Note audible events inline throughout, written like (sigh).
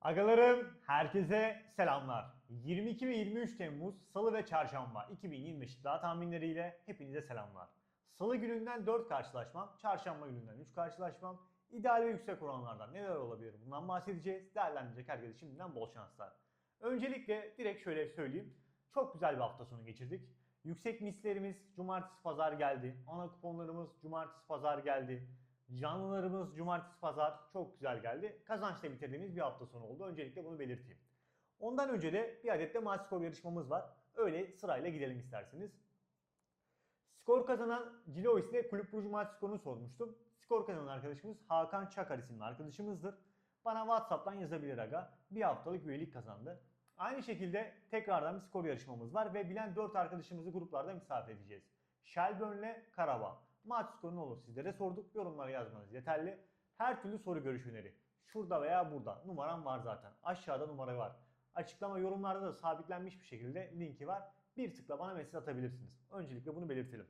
Agalarım herkese selamlar. 22 ve 23 Temmuz Salı ve Çarşamba 2025 daha tahminleriyle hepinize selamlar. Salı gününden 4 karşılaşmam, Çarşamba gününden 3 karşılaşmam, ideal ve yüksek oranlardan neler olabilir bundan bahsedeceğiz. Değerlendirecek herkese şimdiden bol şanslar. Öncelikle direkt şöyle söyleyeyim. Çok güzel bir hafta sonu geçirdik. Yüksek mislerimiz cumartesi pazar geldi. Ana kuponlarımız cumartesi pazar geldi. Canlılarımız cumartesi pazar çok güzel geldi. Kazançla bitirdiğimiz bir hafta sonu oldu. Öncelikle bunu belirteyim. Ondan önce de bir adet de maç skor yarışmamız var. Öyle sırayla gidelim isterseniz. Skor kazanan Cilois ile Kulüp Ruj maç skorunu sormuştum. Skor kazanan arkadaşımız Hakan Çakar isimli arkadaşımızdır. Bana Whatsapp'tan yazabilir aga. Bir haftalık üyelik kazandı. Aynı şekilde tekrardan bir skor yarışmamız var ve bilen 4 arkadaşımızı gruplarda misafir edeceğiz. Shelburne ile Karabağ. Maç skoru ne olur sizlere sorduk. Yorumlara yazmanız yeterli. Her türlü soru görüş öneri. Şurada veya burada. Numaram var zaten. Aşağıda numara var. Açıklama yorumlarda da sabitlenmiş bir şekilde linki var. Bir tıkla bana mesaj atabilirsiniz. Öncelikle bunu belirtelim.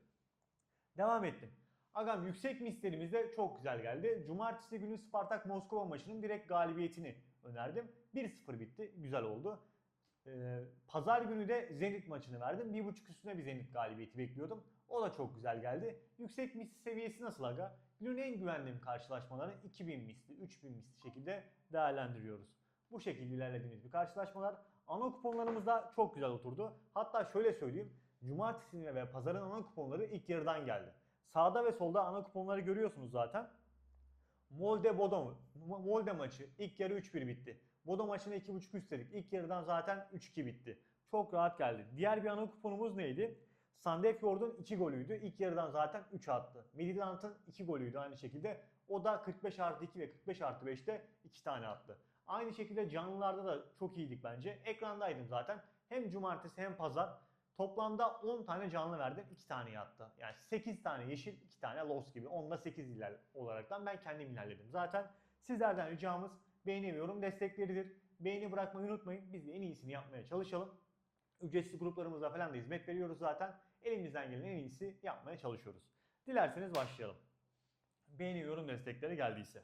Devam ettim. Agam yüksek mislerimiz de çok güzel geldi. Cumartesi günü Spartak Moskova maçının direkt galibiyetini önerdim. 1-0 bitti. Güzel oldu. Ee, Pazar günü de Zenit maçını verdim. 1.5 üstüne bir Zenit galibiyeti bekliyordum. O da çok güzel geldi. Yüksek misli seviyesi nasıl aga? Günün en güvendiğim karşılaşmaları 2000 misli, 3000 misli şekilde değerlendiriyoruz. Bu şekilde ilerlediğimiz bir karşılaşmalar. Ana kuponlarımız da çok güzel oturdu. Hatta şöyle söyleyeyim. Cumartesi ve pazarın ana kuponları ilk yarıdan geldi. Sağda ve solda ana kuponları görüyorsunuz zaten. Molde Bodo Molde maçı ilk yarı 3-1 bitti. Bodo maçına 2.5 üstelik. İlk yarıdan zaten 3-2 bitti. Çok rahat geldi. Diğer bir ana kuponumuz neydi? Sandefjord'un 2 golüydü. İlk yarıdan zaten 3 attı. Midtjylland'ın 2 golüydü aynı şekilde. O da 45 artı 2 ve 45 artı 5'te 2 tane attı. Aynı şekilde canlılarda da çok iyiydik bence. Ekrandaydım zaten. Hem cumartesi hem pazar. Toplamda 10 tane canlı verdim. 2 tane yattı. Yani 8 tane yeşil, 2 tane los gibi. 10'da 8 iler olaraktan ben kendim ilerledim. Zaten sizlerden ricamız beğeni ve yorum destekleridir. Beğeni bırakmayı unutmayın. Biz de en iyisini yapmaya çalışalım. Ücretsiz gruplarımızda falan da hizmet veriyoruz zaten. Elimizden gelen en iyisi yapmaya çalışıyoruz. Dilerseniz başlayalım. Beğeni yorum destekleri geldiyse.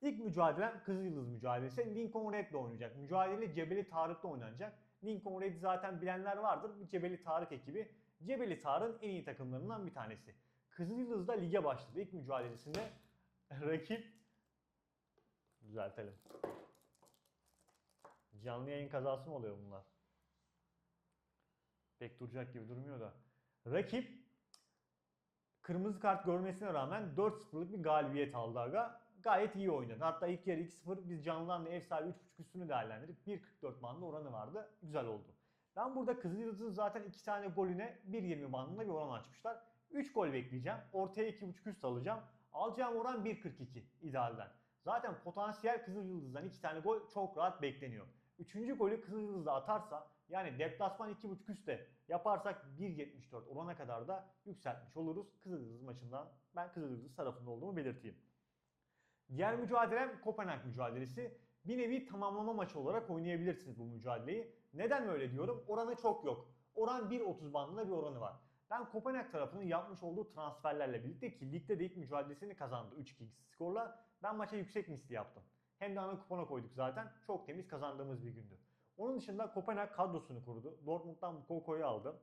İlk mücadelem Kızıl Yıldız mücadelesi. Lincoln Red'le oynayacak. Mücadele Cebeli Tarık'ta oynanacak. Lincoln Red zaten bilenler vardır. Cebeli Tarık ekibi. Cebeli Tarık'ın en iyi takımlarından bir tanesi. Kızıl Yıldız da lige başladı. İlk mücadelesinde rakip düzeltelim. Canlı yayın kazası mı oluyor bunlar? Pek duracak gibi durmuyor da. Rakip kırmızı kart görmesine rağmen 4-0'lık bir galibiyet aldı aga. Gayet iyi oynadı. Hatta ilk yarı 2-0 biz canlılarla ev sahibi 3.5 üstünü değerlendirip 1.44 bandında oranı vardı. Güzel oldu. Ben burada Kızılyıldız'ın zaten 2 tane golüne 1.20 bandında bir oran açmışlar. 3 gol bekleyeceğim. Ortaya 2.5 üst alacağım. Alacağım oran 1.42 idealden. Zaten potansiyel Kızılyıldız'dan 2 tane gol çok rahat bekleniyor. Üçüncü golü Kızılyıldız'da atarsa yani deplasman 2.5 üstte yaparsak 1.74 orana kadar da yükseltmiş oluruz. Kızılyıldız maçından ben Kızılyıldız tarafında olduğumu belirteyim. Diğer mücadelem Kopenhag mücadelesi. Bir nevi tamamlama maçı olarak oynayabilirsiniz bu mücadeleyi. Neden öyle diyorum? Oranı çok yok. Oran 1.30 bandında bir oranı var. Ben Kopenhag tarafının yapmış olduğu transferlerle birlikte ki ligde de ilk mücadelesini kazandı 3-2 skorla. Ben maça yüksek misli yaptım. Hem de ana kupona koyduk zaten. Çok temiz kazandığımız bir gündü. Onun dışında Kopenhag kadrosunu kurdu. Dortmund'dan Mukoko'yu aldı.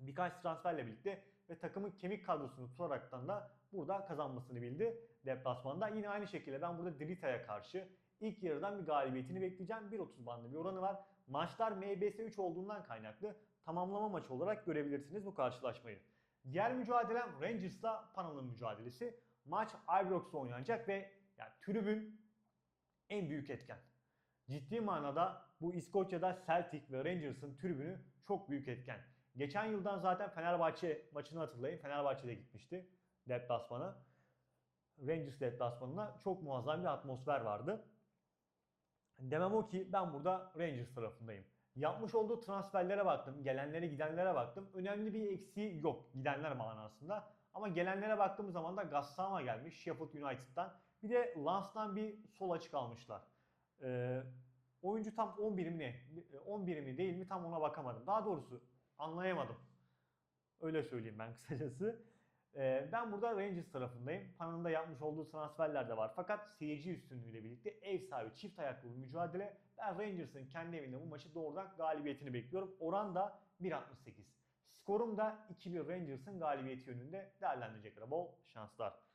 Birkaç transferle birlikte ve takımın kemik kadrosunu tutaraktan da burada kazanmasını bildi deplasmanda. Yine aynı şekilde ben burada Drita'ya karşı ilk yarıdan bir galibiyetini bekleyeceğim. 1.30 bandı bir oranı var. Maçlar MBS 3 olduğundan kaynaklı tamamlama maçı olarak görebilirsiniz bu karşılaşmayı. Diğer mücadelem Rangers'la Panam'ın mücadelesi. Maç Ibrox'ta oynanacak ve yani tribün en büyük etken. Ciddi manada bu İskoçya'da Celtic ve Rangers'ın tribünü çok büyük etken. Geçen yıldan zaten Fenerbahçe maçını hatırlayın. Fenerbahçe'de gitmişti deplasmana. Rangers deplasmanına çok muazzam bir atmosfer vardı. Demem o ki ben burada Rangers tarafındayım. Yapmış olduğu transferlere baktım, gelenlere gidenlere baktım. Önemli bir eksiği yok gidenler manasında. Ama gelenlere baktığımız zaman da Gassama gelmiş Sheffield United'dan. Bir de Lens'tan bir sol açık almışlar. Ee, oyuncu tam 11 mi ne? 11 mi değil mi tam ona bakamadım. Daha doğrusu anlayamadım. Öyle söyleyeyim ben (laughs) kısacası. Ee, ben burada Rangers tarafındayım. Pan'ın da yapmış olduğu transferler de var. Fakat seyirci üstünlüğüyle birlikte ev sahibi çift ayaklı bir mücadele. Ben Rangers'ın kendi evinde bu maçı doğrudan galibiyetini bekliyorum. Oran da 1.68. Skorum da 2-1 Rangers'ın galibiyeti yönünde değerlendirecekler. Bol şanslar.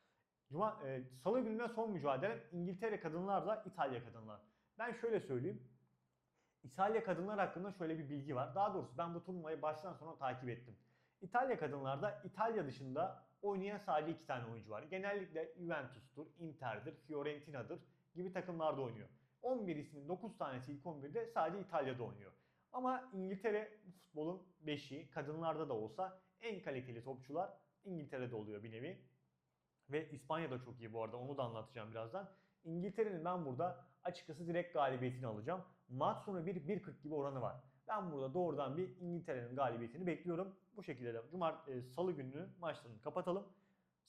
Cuma, e, Salı gününe son mücadele İngiltere kadınlarla İtalya kadınlar. Ben şöyle söyleyeyim. İtalya kadınlar hakkında şöyle bir bilgi var. Daha doğrusu ben bu turnuvayı baştan sona takip ettim. İtalya kadınlarda İtalya dışında oynayan sadece iki tane oyuncu var. Genellikle Juventus'tur, Inter'dir, Fiorentina'dır gibi takımlarda oynuyor. 11 ismin 9 tanesi ilk 11'de sadece İtalya'da oynuyor. Ama İngiltere futbolun beşiği, kadınlarda da olsa en kaliteli topçular İngiltere'de oluyor bir nevi. Ve İspanya da çok iyi bu arada onu da anlatacağım birazdan. İngiltere'nin ben burada açıkçası direkt galibiyetini alacağım. Maç sonu 1-1.40 gibi oranı var. Ben burada doğrudan bir İngiltere'nin galibiyetini bekliyorum. Bu şekilde de Cumart e, Salı gününü maçlarını kapatalım.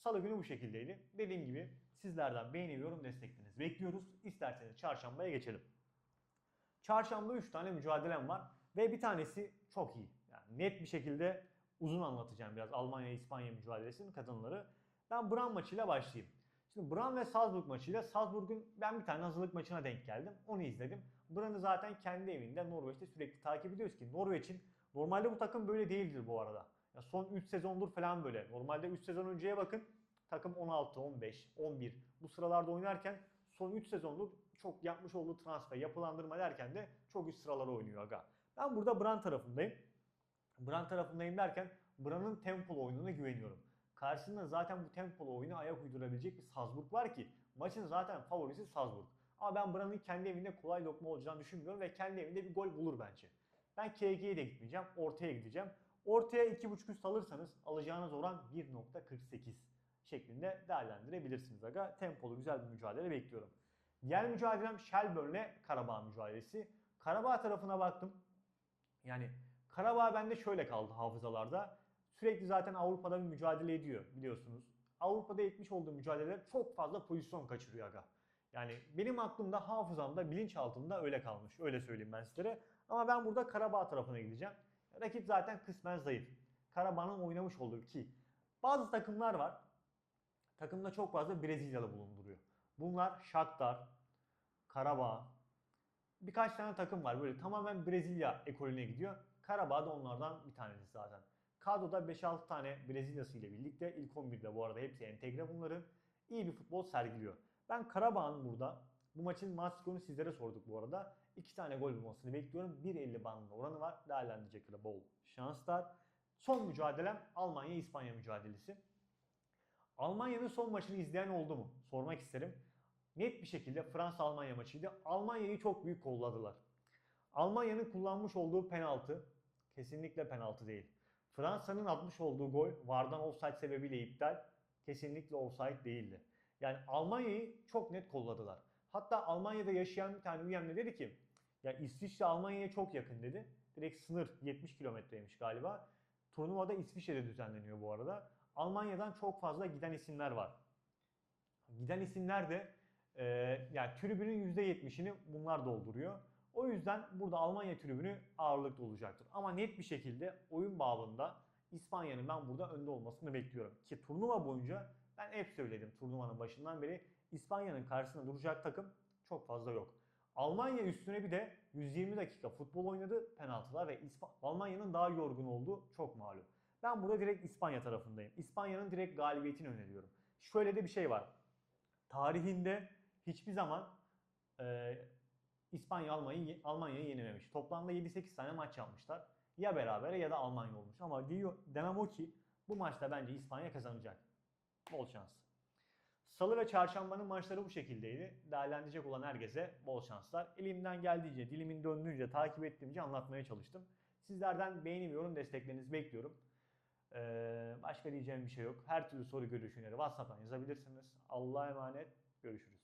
Salı günü bu şekildeydi. Dediğim gibi sizlerden beğeni yorum desteklerinizi bekliyoruz. İsterseniz çarşambaya geçelim. Çarşamba 3 tane mücadelem var ve bir tanesi çok iyi. Yani net bir şekilde uzun anlatacağım biraz Almanya-İspanya mücadelesinin kadınları. Ben Bran maçıyla başlayayım. Şimdi Bran ve Salzburg maçıyla Salzburg'un ben bir tane hazırlık maçına denk geldim. Onu izledim. Bran'ı zaten kendi evinde Norveç'te sürekli takip ediyoruz ki Norveç'in normalde bu takım böyle değildir bu arada. Ya son 3 sezondur falan böyle. Normalde 3 sezon önceye bakın takım 16, 15, 11 bu sıralarda oynarken son 3 sezondur çok yapmış olduğu transfer, yapılandırma derken de çok üst sıralara oynuyor aga. Ben burada Bran tarafındayım. Bran tarafındayım derken Bran'ın tempolu oyununa güveniyorum. Karşısında zaten bu tempolu oyuna ayak uydurabilecek bir Salzburg var ki maçın zaten favorisi Salzburg. Ama ben Bran'ın kendi evinde kolay lokma olacağını düşünmüyorum ve kendi evinde bir gol bulur bence. Ben KG'ye de gitmeyeceğim, ortaya gideceğim. Ortaya 2.5 üst alırsanız alacağınız oran 1.48 şeklinde değerlendirebilirsiniz aga. Tempolu güzel bir mücadele bekliyorum. Diğer mücadelem Shelbourne'le Karabağ mücadelesi. Karabağ tarafına baktım. Yani Karabağ bende şöyle kaldı hafızalarda. Sürekli zaten Avrupa'da bir mücadele ediyor biliyorsunuz. Avrupa'da etmiş olduğu mücadeleler çok fazla pozisyon kaçırıyor aga. Yani benim aklımda, hafızamda, bilinçaltımda öyle kalmış. Öyle söyleyeyim ben sizlere. Ama ben burada Karabağ tarafına gideceğim. Rakip zaten kısmen zayıf. Karabağ'ın oynamış olduğu ki bazı takımlar var. Takımda çok fazla Brezilyalı bulunduruyor. Bunlar Shakhtar, Karabağ, birkaç tane takım var. Böyle tamamen Brezilya ekolüne gidiyor. Karabağ da onlardan bir tanesi zaten. Kadroda 5-6 tane Brezilyası ile birlikte ilk 11'de bu arada hepsi entegre bunların. iyi bir futbol sergiliyor. Ben Karabağ'ın burada bu maçın maç skorunu sizlere sorduk bu arada. 2 tane gol bulmasını bekliyorum. 1.50 bandında oranı var. Değerlendirecekleri bol şanslar. Son mücadelem Almanya-İspanya mücadelesi. Almanya'nın son maçını izleyen oldu mu? Sormak isterim. Net bir şekilde Fransa-Almanya maçıydı. Almanya'yı çok büyük kolladılar. Almanya'nın kullanmış olduğu penaltı kesinlikle penaltı değil. Fransa'nın atmış olduğu gol VAR'dan offside sebebiyle iptal. Kesinlikle offside değildi. Yani Almanya'yı çok net kolladılar. Hatta Almanya'da yaşayan bir tane üyem de dedi ki ya İsviçre Almanya'ya çok yakın dedi. Direkt sınır 70 kilometreymiş galiba. Turnuvada İsviçre'de düzenleniyor bu arada. Almanya'dan çok fazla giden isimler var. Giden isimler de e, yani tribünün %70'ini bunlar dolduruyor. O yüzden burada Almanya tribünü ağırlıklı olacaktır. Ama net bir şekilde oyun babında İspanya'nın ben burada önde olmasını bekliyorum. Ki turnuva boyunca ben hep söyledim turnuvanın başından beri İspanya'nın karşısında duracak takım çok fazla yok. Almanya üstüne bir de 120 dakika futbol oynadı penaltılar ve Almanya'nın daha yorgun olduğu çok malum. Ben burada direkt İspanya tarafındayım. İspanya'nın direkt galibiyetini öneriyorum. Şöyle de bir şey var. Tarihinde hiçbir zaman e, İspanya Almanya'yı Almanya'yı yenememiş. Toplamda 7-8 tane maç yapmışlar. Ya berabere ya da Almanya olmuş. Ama diyor, demem o ki bu maçta bence İspanya kazanacak. Bol şans. Salı ve çarşambanın maçları bu şekildeydi. Değerlendirecek olan herkese bol şanslar. Elimden geldiğince, dilimin döndüğünce, takip ettiğimce anlatmaya çalıştım. Sizlerden beğeni ve yorum desteklerinizi bekliyorum. Ee, başka diyeceğim bir şey yok. Her türlü soru görüşünleri WhatsApp'tan yazabilirsiniz. Allah'a emanet. Görüşürüz.